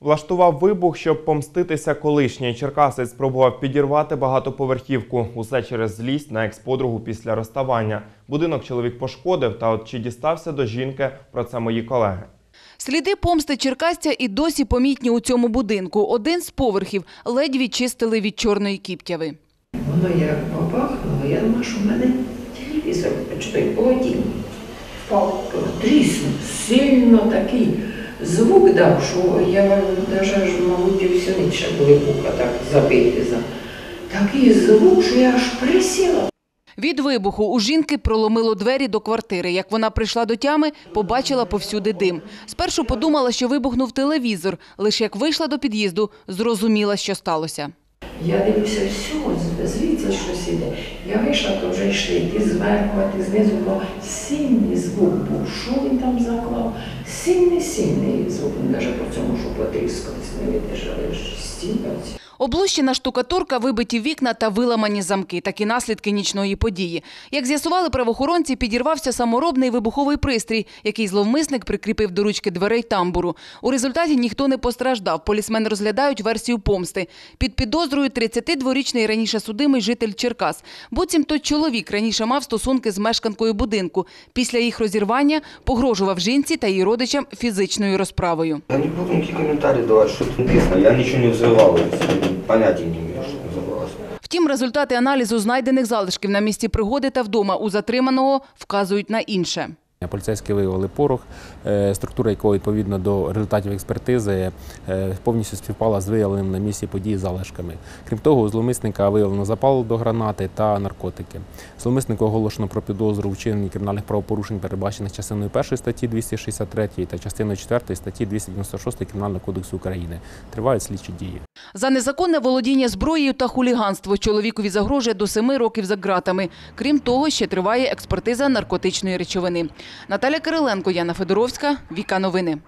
Влаштував вибух, щоб помститися колишній. Черкасець спробував підірвати багатоповерхівку. Усе через злість на екс-подругу після розставання. Будинок чоловік пошкодив, та от чи дістався до жінки, про це мої колеги. Сліди помсти черкасця і досі помітні у цьому будинку. Один з поверхів ледь відчистили від чорної кіптяви. Воно як попахнуло, я думаю, що в мене телевізор, чи той впав, тріснув, сильно такий звук дав, що я навіть, мабуть, і всю ніч ще глибоко так забити за. Такий звук, що я аж присіла. Від вибуху у жінки проломило двері до квартири. Як вона прийшла до тями, побачила повсюди дим. Спершу подумала, що вибухнув телевізор. Лише як вийшла до під'їзду, зрозуміла, що сталося. Я дивлюся, все, звідси щось іде. Я вийшла, то вже йшли, ти зверху, а ти знизу, бо сильний звук був. Що він там заклав? Сильний, сильний звук. Він навіть по цьому, що потріскались, не видержали, що стінка. ці. Облущена штукатурка, вибиті вікна та виламані замки. Такі наслідки нічної події. Як з'ясували правоохоронці, підірвався саморобний вибуховий пристрій, який зловмисник прикріпив до ручки дверей тамбуру. У результаті ніхто не постраждав. Полісмени розглядають версію помсти. Під підозрою 32-річний раніше судимий житель Черкас. Буцімто чоловік раніше мав стосунки з мешканкою будинку. Після їх розірвання погрожував жінці та її родичам фізичною розправою. Я не буду никакие комментарии давать, что тут написано. Я ничего не взрывал, я понятия не имею. Втім, результати аналізу знайдених залишків на місці пригоди та вдома у затриманого вказують на інше. Поліцейські виявили порох, е, структура якого відповідно до результатів експертизи е, повністю співпала з виявленим на місці події залишками. Крім того, у зловмисника виявлено запал до гранати та наркотики. Зловмиснику оголошено про підозру у вчиненні кримінальних правопорушень, передбачених частиною 1 статті 263 та частиною 4 статті 296 Кримінального кодексу України. Тривають слідчі дії. За незаконне володіння зброєю та хуліганство чоловікові загрожує до семи років за ґратами. Крім того, ще триває експертиза наркотичної речовини. Наталя Кириленко, Яна Федоровська, Віка Новини.